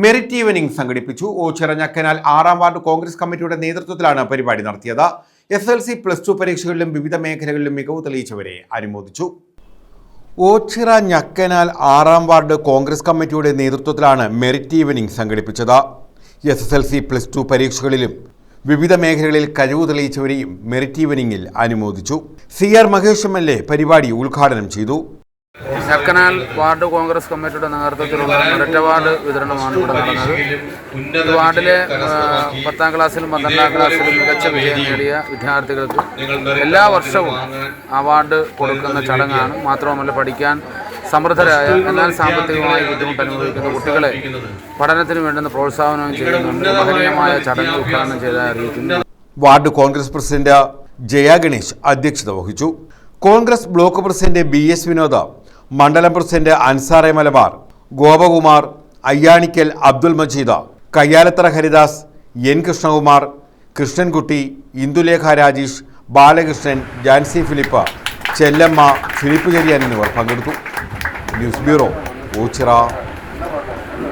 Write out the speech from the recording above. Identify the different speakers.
Speaker 1: Merit evening സംഘടിപ്പിച്ചു. ഓച്ചിറ ഞക്കനാൽ ആറാം ward Congress കമ്മിറ്റിയുടെ നേതൃത്വത്തിലാണ് പരിപാടി നടത്തിയത്. S L C plus two പരീക്ഷകളിലും വിവിധ മേഖലകളിലും മികവ് തെളിയിച്ചവരെ അനുമോദിച്ചു. ഓച്ചിറ ഞക്കനാൽ ആറാം വാർഡ് കോൺഗ്രസ് കമ്മിറ്റിയുടെ നേതൃത്വത്തിലാണ് മെറിറ്റ് ഈവനിംഗ് സംഘടിപ്പിച്ചത്. S S L C plus two പരീക്ഷകളിലും വിവിധ മേഖലകളിൽ കഴിവ് തെളിയിച്ചവരെയും മെറിറ്റ് ഈവനിംഗിൽ അനുമോദിച്ചു. C R Mahesh M L A പരിപാടി ഉദ്ഘാടനം ചെയ്തു.
Speaker 2: ചക്കനാൽ വാർഡ് കോൺഗ്രസ് കമ്മിറ്റിയുടെ നേതൃത്വത്തിലുള്ള ഒരൊറ്റ വാർഡ് വിതരണമാണ് ഇവിടെ നടന്നത്. ഈ വാർഡിലെ പത്താം ക്ലാസ്സിലും പന്ത്രണ്ടാം ക്ലാസ്സിലും മികച്ച വിജയം നേടിയ വിദ്യാർത്ഥികൾക്ക് എല്ലാ വർഷവും അവാർഡ് കൊടുക്കുന്ന ചടങ്ങാണ്. മാത്രവുമല്ല പഠിക്കാൻ സമൃദ്ധരായ എന്നാൽ സാമ്പത്തികമായി ബുദ്ധിമുട്ട് അനുഭവിക്കുന്ന കുട്ടികളെ പഠനത്തിന് വേണ്ടുന്ന പ്രോത്സാഹനവും ചെയ്യുന്നുണ്ട്. മഹനീയമായ ചടങ്ങ് ഉദ്ഘാടനം ചെയ്താൽ അറിയിക്കുന്നു.
Speaker 1: വാർഡ് കോൺഗ്രസ് പ്രസിഡന്റ് ജയ ഗണേശ് അധ്യക്ഷത വഹിച്ചു. Congress block president B S Vinod മണ്ഡലം പ്രസിഡന്റ് അൻസാറെ മലബാർ ഗോപകുമാർ അയ്യാണിക്കൽ അബ്ദുൽ മജീദ കയ്യാലത്തറ ഹരിദാസ് എൻ കൃഷ്ണകുമാർ കൃഷ്ണൻകുട്ടി ഇന്ദുലേഖ രാജേഷ് ബാലകൃഷ്ണൻ ജാൻസി ഫിലിപ്പ ചെല്ലമ്മ ഫിലിപ്പ് ചെറിയാൻ എന്നിവർ പങ്കെടുത്തു. News bureau Ochira.